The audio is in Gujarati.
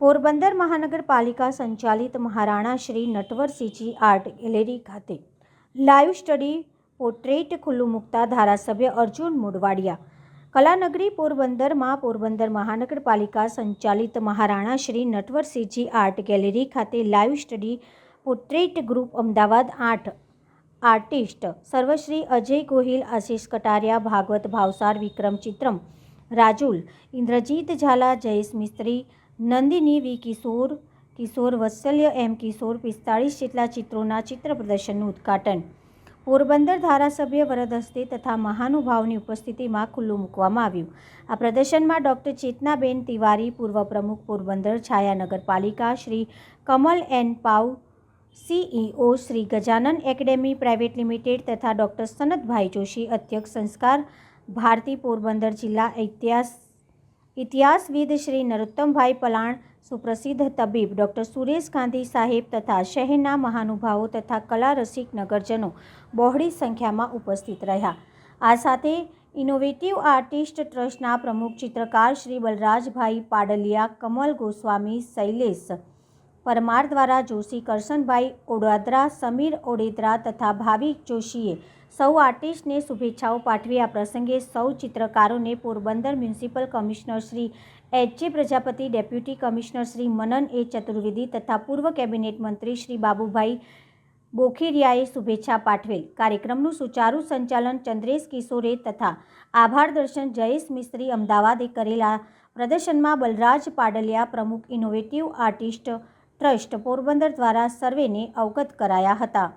પોરબંદર મહાનગરપાલિકા સંચાલિત મહારાણા શ્રી નટવરસિંહજી આર્ટ ગેલેરી ખાતે લાઈવ સ્ટડી પોર્ટ્રેટ ખુલ્લું મૂકતા ધારાસભ્ય અર્જુન મોડવાડિયા કલાનગરી પોરબંદરમાં પોરબંદર મહાનગરપાલિકા સંચાલિત મહારાણા શ્રી નટવરસિંહજી આર્ટ ગેલેરી ખાતે live study portrait group Ahmedabad આઠ, આર્ટિસ્ટ સર્વશ્રી અજય ગોહિલ, આશિષ કટારિયા, ભાગવત ભાવસાર, વિક્રમ ચિત્રમ, રાજુલ, ઇન્દ્રજીત ઝાલા, જયેશ મિસ્ત્રી નંદિની વી કિશોર કિશોર વત્સલ્ય એમ કિશોર પિસ્તાળીસ જેટલા ચિત્રોના ચિત્ર પ્રદર્શનનું ઉદ્ઘાટન. પોરબંદર ધારાસભ્ય વરદ હસ્તે તથા મહાનુભાવની ઉપસ્થિતિમાં ખુલ્લું મૂકવામાં આવ્યું. આ પ્રદર્શનમાં ડૉક્ટર ચેતનાબેન તિવારી, પૂર્વ પ્રમુખ પોરબંદર છાયા નગરપાલિકા Shri Kamal N Pav, CEO Shri Gajanan academy private limited તથા ડૉક્ટર સનતભાઈ જોશી, અધ્યક્ષ સંસ્કાર ભારતી પોરબંદર જિલ્લા ઇતિહાસ ઇતિહાસવિદ શ્રી નરોત્તમભાઈ પલાણ, સુપ્રસિદ્ધ તબીબ ડૉક્ટર સુરેશ ગાંધી સાહેબ તથા શહેરના મહાનુભાવો તથા કલા રસિક નગરજનો બહોળી સંખ્યામાં ઉપસ્થિત રહ્યા. આ સાથે ઇનોવેટિવ આર્ટિસ્ટ ટ્રસ્ટના પ્રમુખ ચિત્રકાર શ્રી બલરાજભાઈ પાડલિયા, કમલ ગોસ્વામી, શૈલેષ પરમાર દ્વારા જોશી કરશનભાઈ ઓડાદરા, સમીર ઓડેદરા તથા ભાવિક જોશીએ સૌ આર્ટિસ્ટને શુભેચ્છાઓ પાઠવી. આ પ્રસંગે સૌ ચિત્રકારોને Porbandar municipal commissioner Shri H J Prajapati, deputy commissioner Shri Manan A Chaturvedi તથા પૂર્વ કેબિનેટ મંત્રી શ્રી બાબુભાઈ બોખીરિયાએ શુભેચ્છા પાઠવેલ. કાર્યક્રમનું સુચારુ સંચાલન ચંદ્રેશ કિશોરે તથા આભાર દર્શન જયેશ મિસ્ત્રી અમદાવાદે કરેલા પ્રદર્શનમાં બલરાજ પાડલિયા પ્રમુખ ઇનોવેટિવ આર્ટિસ્ટ ટ્રસ્ટ પોરબંદર દ્વારા સર્વેને અવગત કરાયા હતા.